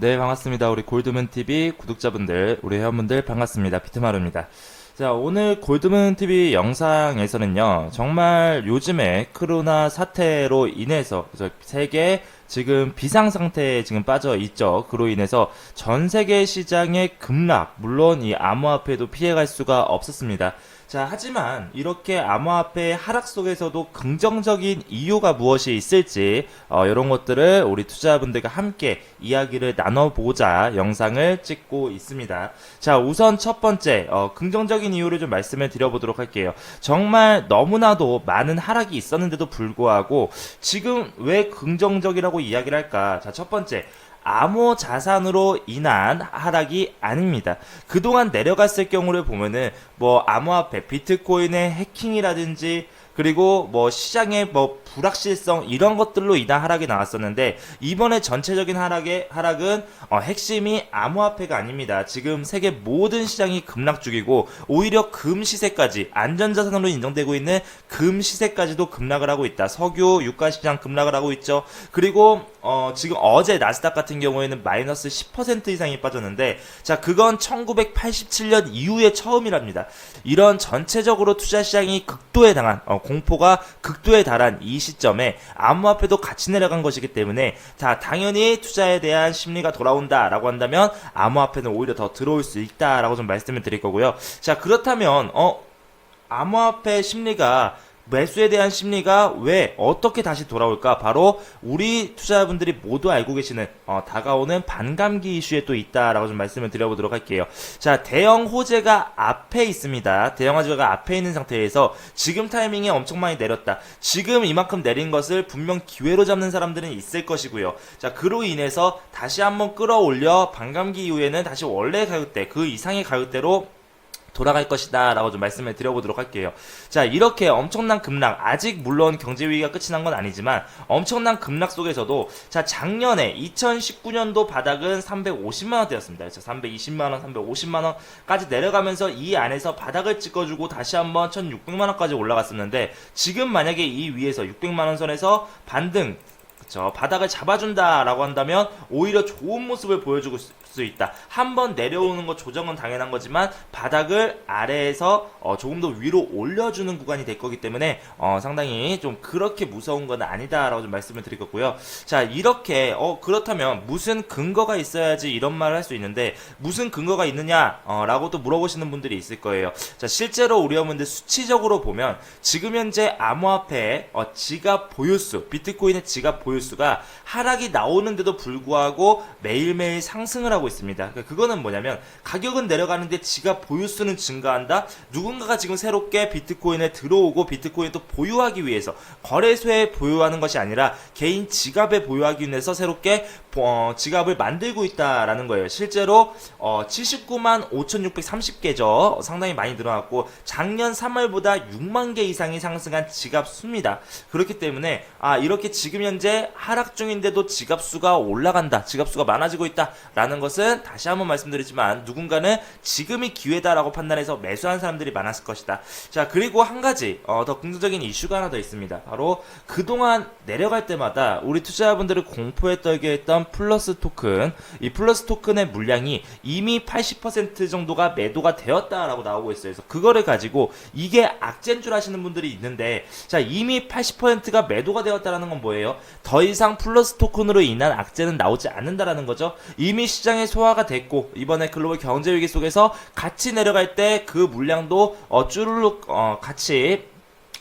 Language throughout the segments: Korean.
네, 반갑습니다. 우리 골드문 TV 구독자분들, 우리 회원분들 반갑습니다. 비트마루입니다. 자, 오늘 골드문 TV 영상에서는요, 정말 요즘에 코로나 사태로 인해서 세계 지금 비상 상태에 지금 빠져 있죠. 그로 인해서 전 세계 시장의 급락, 물론 이 암호화폐도 피해갈 수가 없었습니다. 자, 하지만 이렇게 암호화폐의 하락 속에서도 긍정적인 이유가 무엇이 있을지 어, 이런 것들을 우리 투자자분들과 함께 이야기를 나눠보자 영상을 찍고 있습니다. 자, 우선 첫 번째 어, 긍정적인 이유를 좀 말씀을 드려보도록 할게요. 정말 너무나도 많은 하락이 있었는데도 불구하고 지금 왜 긍정적이라고 이야기를 할까? 자, 첫 번째. 암호 자산으로 인한 하락이 아닙니다. 그동안 내려갔을 경우를 보면은 뭐 암호화폐, 비트코인의 해킹이라든지 그리고 뭐 시장의 뭐 불확실성 이런 것들로 인한 하락이 나왔었는데 이번에 전체적인 하락의 하락은 어, 핵심이 암호화폐가 아닙니다. 지금 세계 모든 시장이 급락 중이고 오히려 금 시세까지 안전자산으로 인정되고 있는 금 시세까지도 급락을 하고 있다. 석유, 유가 시장 급락을 하고 있죠. 그리고 어, 지금 어제 나스닥 같은 경우에는 마이너스 10% 이상이 빠졌는데 자 그건 1987년 이후에 처음이랍니다. 이런 전체적으로 투자 시장이 극도에 당한 어, 공포가 극도에 달한 이 시점에 암호화폐도 같이 내려간 것이기 때문에 자 당연히 투자에 대한 심리가 돌아온다라고 한다면 암호화폐는 오히려 더 들어올 수 있다라고 좀 말씀을 드릴 거고요. 자 그렇다면 어 암호화폐 심리가 매수에 대한 심리가 왜 어떻게 다시 돌아올까? 바로 우리 투자자분들이 모두 알고 계시는 어, 다가오는 반감기 이슈에 또 있다라고 좀 말씀을 드려보도록 할게요. 자 대형 호재가 앞에 있습니다. 대형 호재가 앞에 있는 상태에서 지금 타이밍에 엄청 많이 내렸다. 지금 이만큼 내린 것을 분명 기회로 잡는 사람들은 있을 것이고요. 자 그로 인해서 다시 한번 끌어올려 반감기 이후에는 다시 원래 가격대 그 이상의 가격대로 돌아갈 것이다 라고 좀 말씀을 드려보도록 할게요. 자, 이렇게 엄청난 급락, 아직 물론 경제 위기가 끝이 난 건 아니지만 엄청난 급락 속에서도 자, 작년에 2019년도 바닥은 350만원대였습니다. 그래서 320만원, 350만원까지 내려가면서 이 안에서 바닥을 찍어주고 다시 한번 1600만원까지 올라갔었는데 지금 만약에 이 위에서 600만원 선에서 반등. 바닥을 잡아준다라고 한다면 오히려 좋은 모습을 보여주고 수 있다. 한 번 내려오는 거 조정은 당연한 거지만 바닥을 아래에서 어, 조금 더 위로 올려주는 구간이 될 거기 때문에 어, 상당히 좀 그렇게 무서운 건 아니다라고 좀 말씀을 드릴 거고요. 자 이렇게 어, 그렇다면 무슨 근거가 있어야지 이런 말을 할 수 있는데 무슨 근거가 있느냐라고 또 물어보시는 분들이 있을 거예요. 자 실제로 우리 여러분들 수치적으로 보면 지금 현재 암호화폐 어, 지갑 보유수 비트코인의 지갑 보유수가 하락이 나오는데도 불구하고 매일매일 상승을 하고 있습니다. 그러니까 그거는 뭐냐면 가격은 내려가는데 지갑 보유수는 증가한다. 누군가가 지금 새롭게 비트코인에 들어오고 비트코인 또 보유하기 위해서 거래소에 보유하는 것이 아니라 개인 지갑에 보유하기 위해서 새롭게 어, 지갑을 만들고 있다라는 거예요. 실제로 어, 79만 5,630개죠. 상당히 많이 늘어났고 작년 3월보다 6만 개 이상이 상승한 지갑 수입니다. 그렇기 때문에 아 이렇게 지금 현재 하락 중인데도 지갑 수가 올라간다. 지갑 수가 많아지고 있다라는 것은 다시 한번 말씀드리지만 누군가는 지금이 기회다라고 판단해서 매수한 사람들이 많았을 것이다. 자 그리고 한 가지 어, 더 긍정적인 이슈가 하나 더 있습니다. 바로 그동안 내려갈 때마다 우리 투자자분들을 공포에 떨게 했던 플러스 토큰 이 플러스 토큰의 물량이 이미 80% 정도가 매도가 되었다라고 나오고 있어요. 그래서 그거를 가지고 이게 악재인 줄 아시는 분들이 있는데 자 이미 80%가 매도가 되었다라는 건 뭐예요? 더 이상 플러스 토큰으로 인한 악재는 나오지 않는다라는 거죠. 이미 시장에 소화가 됐고 이번에 글로벌 경제 위기 속에서 같이 내려갈 때 그 물량도 어, 쭈르륵 어, 같이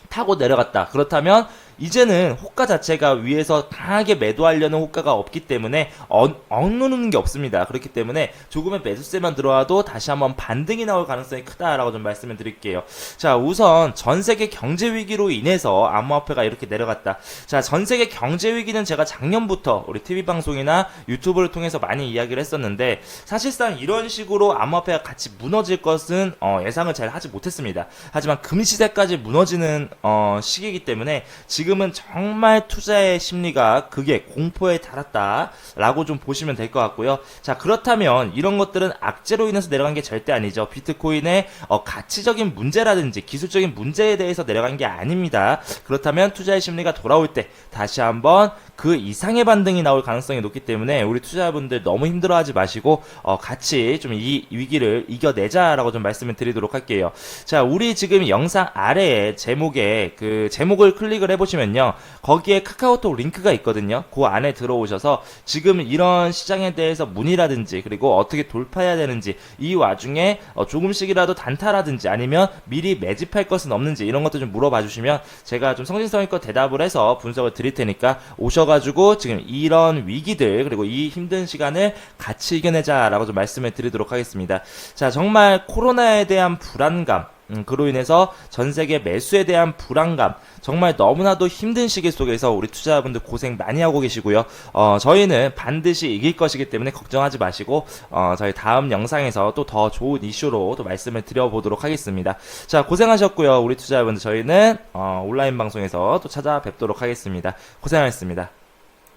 타고 내려갔다. 그렇다면 이제는 호가 자체가 위에서 강하게 매도하려는 호가가 없기 때문에 어, 억누르는 게 없습니다. 그렇기 때문에 조금의 매수세만 들어와도 다시 한번 반등이 나올 가능성이 크다라고 좀 말씀을 드릴게요. 자, 우선 전 세계 경제 위기로 인해서 암호화폐가 이렇게 내려갔다. 자, 전 세계 경제 위기는 제가 작년부터 우리 TV 방송이나 유튜브를 통해서 많이 이야기를 했었는데 사실상 이런 식으로 암호화폐가 같이 무너질 것은 어, 예상을 잘 하지 못했습니다. 하지만 금시세까지 무너지는 어, 시기이기 때문에 지금 지금은 정말 투자의 심리가 그게 공포에 달았다라고 좀 보시면 될 것 같고요. 자, 그렇다면 이런 것들은 악재로 인해서 내려간 게 절대 아니죠. 비트코인의 어, 가치적인 문제라든지 기술적인 문제에 대해서 내려간 게 아닙니다. 그렇다면 투자의 심리가 돌아올 때 다시 한번 그 이상의 반등이 나올 가능성이 높기 때문에 우리 투자자분들 너무 힘들어하지 마시고 어, 같이 좀 이 위기를 이겨내자라고 좀 말씀을 드리도록 할게요. 자, 우리 지금 영상 아래에 제목에 그 제목을 클릭을 해보시면 요, 거기에 카카오톡 링크가 있거든요. 그 안에 들어오셔서 지금 이런 시장에 대해서 문의라든지 그리고 어떻게 돌파해야 되는지 이 와중에 어, 조금씩이라도 단타라든지 아니면 미리 매집할 것은 없는지 이런 것도 좀 물어봐 주시면 제가 좀 성실성의껏 대답을 해서 분석을 드릴 테니까 오셔가지고 지금 이런 위기들 그리고 이 힘든 시간을 같이 이겨내자라고 좀 말씀을 드리도록 하겠습니다. 자 정말 코로나에 대한 불안감 음, 그로 인해서 전 세계 매수에 대한 불안감 정말 너무나도 힘든 시기 속에서 우리 투자자분들 고생 많이 하고 계시고요. 어, 저희는 반드시 이길 것이기 때문에 걱정하지 마시고 어, 저희 다음 영상에서 또 더 좋은 이슈로 또 말씀을 드려보도록 하겠습니다. 자 고생하셨고요. 우리 투자자분들 저희는 어, 온라인 방송에서 또 찾아뵙도록 하겠습니다. 고생하셨습니다.